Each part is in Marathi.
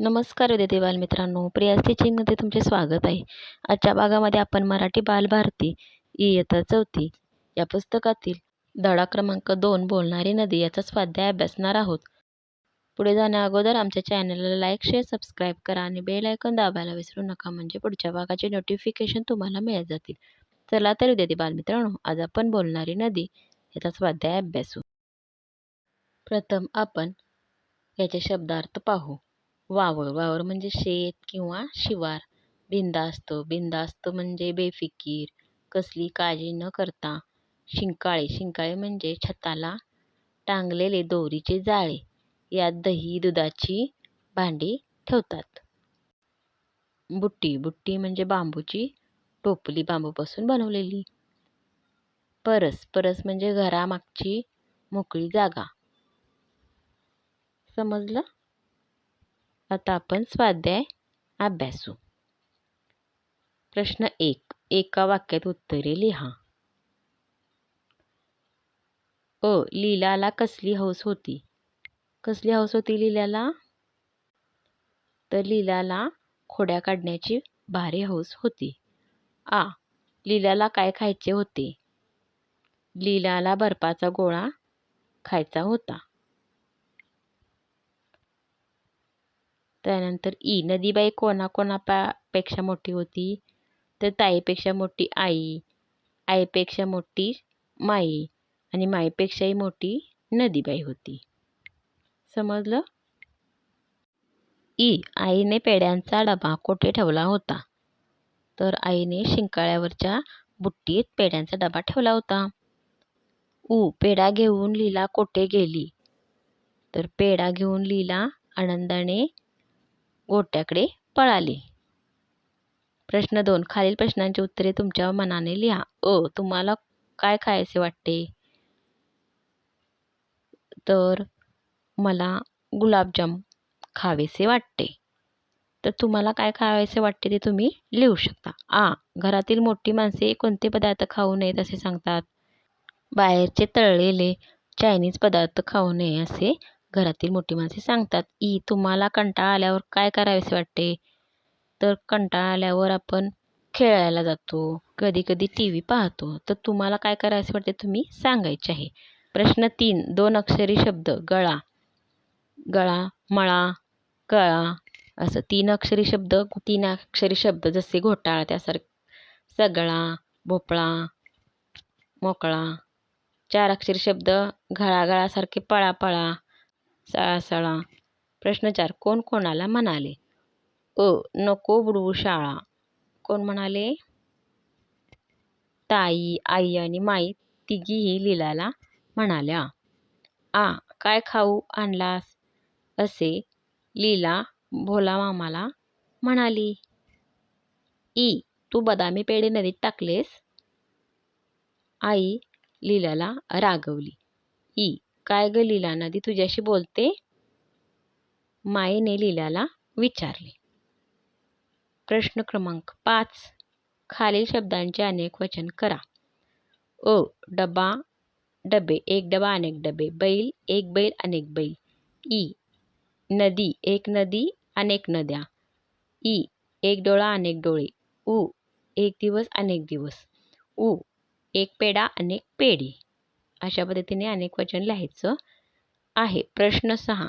नमस्कार विद्यार्थी बालमित्रांनो प्रियास टीचिंगमध्ये तुमचे स्वागत आहे. आजच्या भागामध्ये आपण मराठी बालभारती इयत्ता चौथी या पुस्तकातील धडा क्रमांक दोन बोलणारी नदी याचा स्वाध्याय अभ्यासणार आहोत. पुढे जाण्या अगोदर आमच्या चॅनलला लाईक शेअर सबस्क्राईब करा आणि बेल आयकॉन दाबायला विसरू नका म्हणजे पुढच्या भागाचे नोटिफिकेशन तुम्हाला मिळत जातील. चला तर विद्यार्थी बालमित्रांनो आज आपण बोलणारी नदी याचा स्वाध्याय अभ्यासू. प्रथम आपण याचे शब्दार्थ पाहू. वावर वावर म्हणजे शेत किंवा शिवार. बिनधास्त बिनधास्त म्हणजे बेफिकीर. कसली काळजी न करता शिंकाळे. शिंकाळे म्हणजे छताला टांगलेले दोरीचे जाळे. यात दही दुधाची भांडी ठेवतात. बुट्टी. बुट्टी म्हणजे बांबूची टोपली. बांबूपासून बनवलेली. परस. परस म्हणजे घरामागची मोकळी जागा. समजलं? आता आपण स्वाध्याय अभ्यासू. प्रश्न एक एका वाक्यात उत्तरे लिहा. अ लीलाला कसली हौस होती? कसली हौस होती लिलाला? तर लीलाला खोड्या काढण्याची भारी हौस होती. आ लीलाला काय खायचे होते? लीलाला बर्फाचा गोळा खायचा होता. त्यानंतर ई. नदीबाई कोणाकोणा पेक्षा मोठी होती? तर ताईपेक्षा मोठी आई. आईपेक्षा मोठी माई. आणि माईपेक्षाही मोठी नदीबाई होती. समजलं? ई. आईने पेड्यांचा डबा कोठे ठेवला होता? तर आईने शिंकाळ्यावरच्या बुट्टीत पेड्यांचा डबा ठेवला होता. ऊ पेढा घेऊन लीला कोठे गेली? तर पेढा घेऊन लीला आनंदाने गोट्याकडे पळाली. प्रश्न दोन. खालील प्रश्नांची उत्तरे तुमच्या मनाने लिहा. अ. तुम्हाला काय खायचे वाटते? तर मला गुलाबजाम खावेसे वाटते. तर तुम्हाला काय खावेसे वाटते ते तुम्ही लिहू शकता. आ. घरातील मोठी माणसे कोणते पदार्थ खाऊ नयेत असे सांगतात? बाहेरचे तळलेले चायनीज पदार्थ खाऊ नये असे घरातील मोठी माणसे सांगतात ई तुम्हाला कंटाळा आल्यावर काय करावेसे वाटते? तर कंटाळा आल्यावर आपण खेळायला जातो. कधी कधी टी व्ही पाहतो. तर तुम्हाला काय करायचं वाटते तुम्ही सांगायचे आहे. प्रश्न तीन दोन अक्षरी शब्द गळा. गळा मळा कळा. असं तीन अक्षरी शब्द तीन अक्षरी शब्द जसे घोटाळा त्यासारखे. सगळा भोपळा मोकळा. चार अक्षरी शब्द घळाघळासारखे पळापळा. सळासळा प्रश्न चार कोण कोणाला म्हणाले? अ नको बुडवू शाळा. कोण म्हणाले? ताई आई आणि माई तिघीही लीलाला म्हणाल्या. आ काय खाऊ आणलास? असे लीला भोला मामाला म्हणाली. ई तू बदामी पेढे नदीत टाकलेस? आई लीलाला रागवली. ई काय ग लीला नदी तुझ्याशी बोलते? मायेने लीलाला विचारले. प्रश्न क्रमांक पाच. खालील शब्दांचे अनेक वचन करा. अ डबा डबे एक डबा अनेक डबे बैल एक बैल अनेक बैल. ई नदी एक नदी अनेक नद्या. ई एक डोळा अनेक डोळे. उ एक दिवस अनेक दिवस. उ एक पेढा अनेक पेढी. अशा पद्धतीने अनेक वचन लिहायचं आहे. प्रश्न सहा.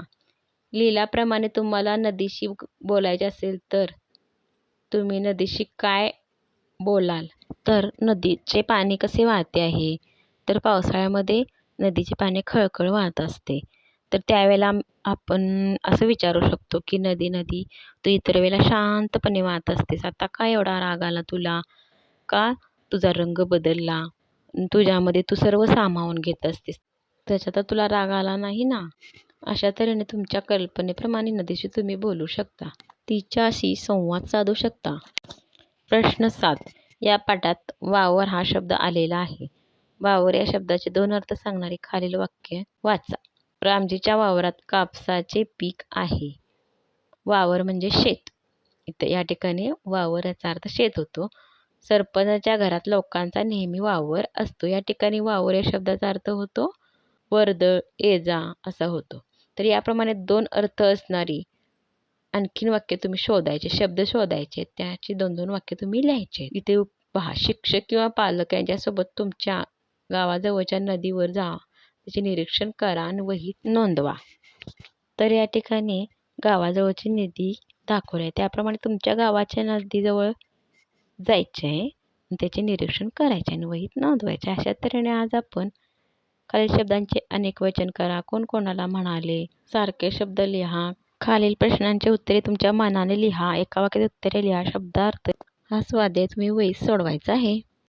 लिहिल्याप्रमाणे तुम्हाला नदीशी बोलायचे असेल तर तुम्ही नदीशी काय बोलाल? तर नदीचे पाणी कसे वाहते आहे? तर पावसाळ्यामध्ये नदीचे पाणी खळखळ वाहत असते. तर त्यावेळेला आपण असं विचारू शकतो की नदी नदी तू इतर वेळेला शांतपणे वाहत असतेस. आता का एवढा राग आला तुला? का तुझा रंग बदलला? तुझ्यामध्ये तू सर्व सामावून घेत असतेस. त्याच्यात तुला राग आला नाही ना? अशा तऱ्हेने तुमच्या कल्पनेप्रमाणे नदीशी तुम्ही बोलू शकता. तिच्याशी संवाद साधू शकता. प्रश्न सात. या पाठात वावर हा शब्द आलेला आहे. वावर या शब्दाचे दोन अर्थ सांगणारे खालील वाक्य वाचा. रामजीच्या वावरात कापसाचे पीक आहे. वावर म्हणजे शेत. इथं या ठिकाणी वावर याचा अर्थ शेत होतो. सरपंचाच्या घरात लोकांचा नेहमी वावर असतो. या ठिकाणी वावर या शब्दाचा अर्थ होतो वर्दळ ये जा असा होतो. तर याप्रमाणे दोन अर्थ असणारी आणखीन वाक्य तुम्ही शोधायचे शब्द शोधायचे त्याची दोन दोन वाक्य तुम्ही लिहायचे. इथे पहा शिक्षक किंवा पालक यांच्यासोबत तुमच्या गावाजवळच्या नदीवर जा त्याचे निरीक्षण करा आणि वहीत नोंदवा. तर या ठिकाणी गावाजवळची नदी दाखवली आहे. त्याप्रमाणे तुमच्या गावाच्या नदीजवळ जायचे आहे आणि त्याचे निरीक्षण करायचे आणि वहीत नोंदवायचे. अशा तऱ्हेने आज आपण खालील शब्दांचे अनेक वचन करा. कोण कोणाला म्हणाले? सारखे शब्द लिहा. खालील प्रश्नांचे उत्तरे तुमच्या मनाने लिहा. एका वाक्यात उत्तरे लिहा. शब्दार्थ हा स्वाध्याय तुम्ही वहीत सोडवायचा आहे.